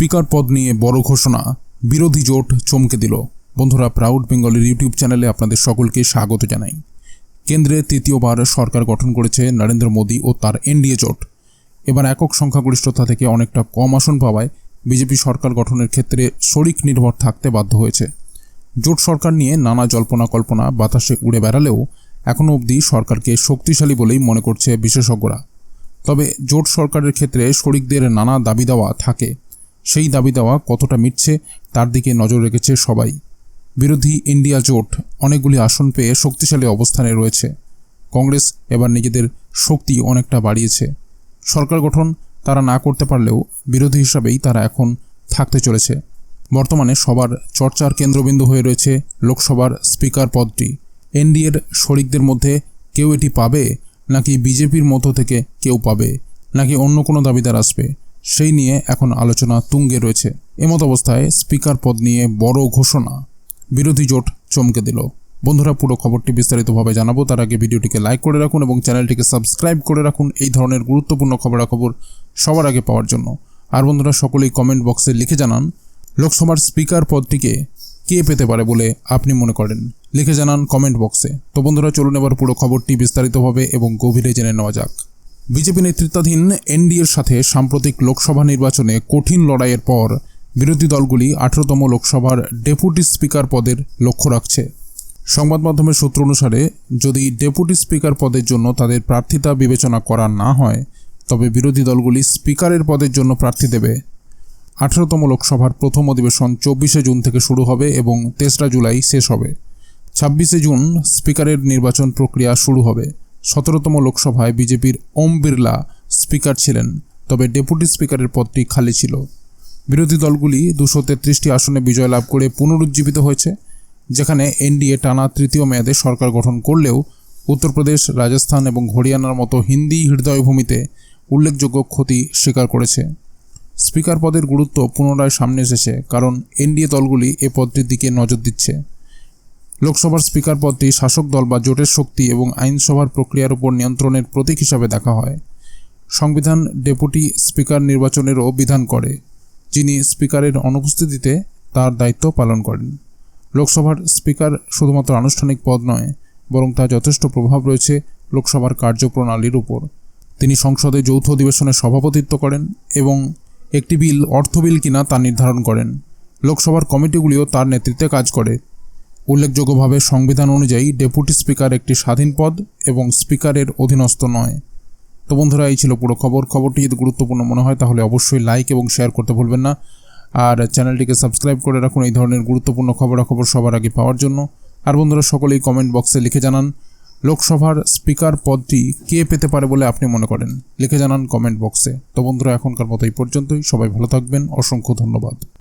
Speaker পদ নিয়ে বড় ঘোষণা, বিরোধী জোট চমকে দিল। বন্ধুরা প্রাউড বেঙ্গলের ইউটিউব চ্যানেলে আপনাদের সকলকে স্বাগত জানাই। কেন্দ্রে তৃতীয়বার সরকার গঠন করেছে নরেন্দ্র মোদী ও তার এনডিএ জোট। এবার একক সংখ্যাগরিষ্ঠতা থেকে অনেকটা কম আসন পাওয়ায় বিজেপি সরকার গঠনের ক্ষেত্রে শরিক নির্ভর থাকতে বাধ্য হয়েছে। জোট সরকার নিয়ে নানা জল্পনা কল্পনা বাতাসে উড়ে বেড়ালেও এখনও অবধি সরকারকে শক্তিশালী বলেই মনে করছে বিশেষজ্ঞরা। তবে জোট সরকারের ক্ষেত্রে শরিকদের নানা দাবি দেওয়া থাকে। সেই দাবি দেওয়া কতটা মিটছে তার দিকে নজর রেখেছে সবাই। বিরোধী ইন্ডিয়া জোট অনেকগুলি আসন পেয়ে শক্তিশালী অবস্থানে রয়েছে। কংগ্রেস এবার নিজেদের শক্তি অনেকটা বাড়িয়েছে। সরকার গঠন তারা না করতে পারলেও বিরোধী হিসাবেই তারা এখন থাকতে চলেছে। বর্তমানে সবার চর্চার কেন্দ্রবিন্দু হয়ে রয়েছে লোকসভার স্পিকার পদটি। এনডিএর শরিকদের মধ্যে কেউ এটি পাবে নাকি বিজেপির মধ্য থেকে কেউ পাবে নাকি অন্য কোনো দাবিদার আসবে? সেই নিয়ে এখন আলোচনা তুঙ্গে রয়েছে। এমত অবস্থায় স্পিকার পদ নিয়ে বড় ঘোষণা। বিরোধী জোট চমকে দিল। বন্ধুরা, পুরো খবরটি বিস্তারিতভাবে জানাব। তার আগে ভিডিওটিকে লাইক করে রাখুন এবং চ্যানেলটিকে সাবস্ক্রাইব করে রাখুন। এই ধরনের গুরুত্বপূর্ণ খবরাখবর সবার আগে পাওয়ার জন্য। আর বন্ধুরা, সকলেই কমেন্ট বক্সে লিখে জানান, লোকসভার স্পিকার পদটিকে কে পেতে পারে বলে আপনি মনে করেন? লিখে জানান কমেন্ট বক্সে। তো বন্ধুরা, চলুন এবার পুরো খবরটি বিস্তারিতভাবে এবং গভীরে জেনে নেওয়া যাক। বিজেপি নেতৃত্বাধীন এনডিএর সাথে সাম্প্রতিক লোকসভা নির্বাচনে কঠিন লড়াইয়ের পর বিরোধী দলগুলি আঠারোতম লোকসভার ডেপুটি স্পিকার পদের লক্ষ্য রাখছে। সংবাদ মাধ্যমের সূত্র অনুসারে, যদি ডেপুটি স্পিকার পদের জন্য তাদের প্রার্থিতা বিবেচনা করা না হয়, তবে বিরোধী দলগুলি স্পিকারের পদের জন্য প্রার্থী দেবে। আঠারোতম লোকসভার প্রথম অধিবেশন চব্বিশে জুন থেকে শুরু হবে এবং তেসরা জুলাই শেষ হবে। ছাব্বিশে জুন স্পিকারের নির্বাচন প্রক্রিয়া শুরু হবে। সতেরোতম লোকসভায় বিজেপির ওম বিড়লা স্পিকার ছিলেন, তবে ডেপুটি স্পিকারের পদটি খালি ছিল। বিরোধী দলগুলি দুশো তেত্রিশটি আসনে বিজয় লাভ করে পুনরুজ্জীবিত হয়েছে, যেখানে এনডিএ টানা তৃতীয় মেয়াদে সরকার গঠন করলেও উত্তরপ্রদেশ, রাজস্থান এবং হরিয়ানার মতো হিন্দি হৃদয়ভূমিতে উল্লেখযোগ্য ক্ষতি স্বীকার করেছে। স্পিকার পদের গুরুত্ব পুনরায় সামনে এসেছে, কারণ এনডিএ দলগুলি এ পদটির দিকে নজর দিচ্ছে। লোকসভার স্পিকার পদটি শাসক দল বা জোটের শক্তি এবং আইনসভার প্রক্রিয়ার উপর নিয়ন্ত্রণের প্রতীক হিসাবে দেখা হয়। সংবিধান ডেপুটি স্পিকার নির্বাচনেরও বিধান করে, যিনি স্পিকারের অনুপস্থিতিতে তার দায়িত্ব পালন করেন। লোকসভার স্পিকার শুধুমাত্র আনুষ্ঠানিক পদ নয়, বরং তার যথেষ্ট প্রভাব রয়েছে লোকসভার কার্যপ্রণালীর উপর। তিনি সংসদে যৌথ অধিবেশনে সভাপতিত্ব করেন এবং একটি বিল, অর্থ বিল কিনা তা নির্ধারণ করেন। লোকসভার কমিটিগুলিও তার নেতৃত্বে কাজ করে। উল্লেখযোগ্যভাবে সংবিধান অনুযায়ী ডেপুটি স্পিকার একটি স্বাধীন পদ এবং স্পিকারের অধীনস্থ নয়। তো বন্ধুরা, এই ছিল পুরো খবর। খবরটি যদি গুরুত্বপূর্ণ মনে হয়, তাহলে অবশ্যই লাইক এবং শেয়ার করতে ভুলবেন না। আর চ্যানেলটিকে সাবস্ক্রাইব করে রাখুন এই ধরনের গুরুত্বপূর্ণ খবরাখবর সবার আগে পাওয়ার জন্য। আর বন্ধুরা, সকলেই কমেন্ট বক্সে লিখে জানান, লোকসভার স্পিকার পদটি কে পেতে পারে বলে আপনি মনে করেন? লিখে জানান কমেন্ট বক্সে তো বন্ধুরা, এখনকার মতো এই পর্যন্তই। সবাই ভালো থাকবেন। অসংখ্য ধন্যবাদ।